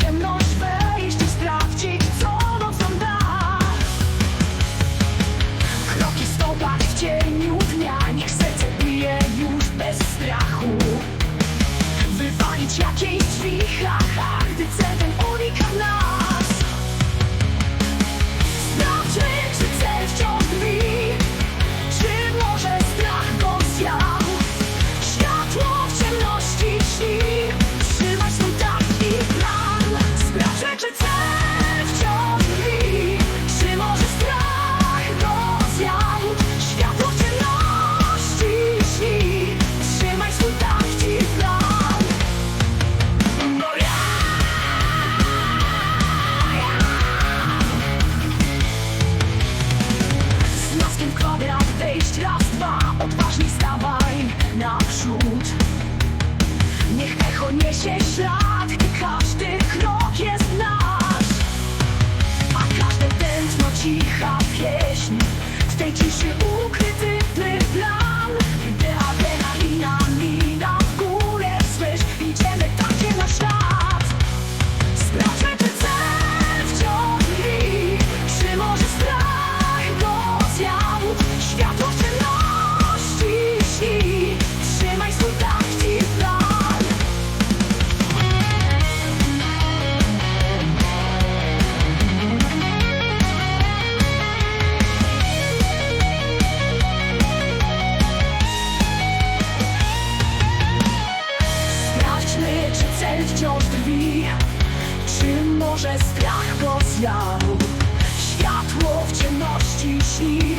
ciemność wejść i sprawdzić, co nocą da. Kroki stopach w cieniu dnia, niech serce bije już bez strachu. Wywalić jakieś drzwi, Każdy krok jest nasz. A każde tętno cicha pieśń W tej ciszy cel wciąż drwi Czy może strach go zjadł? Światło w ciemności śni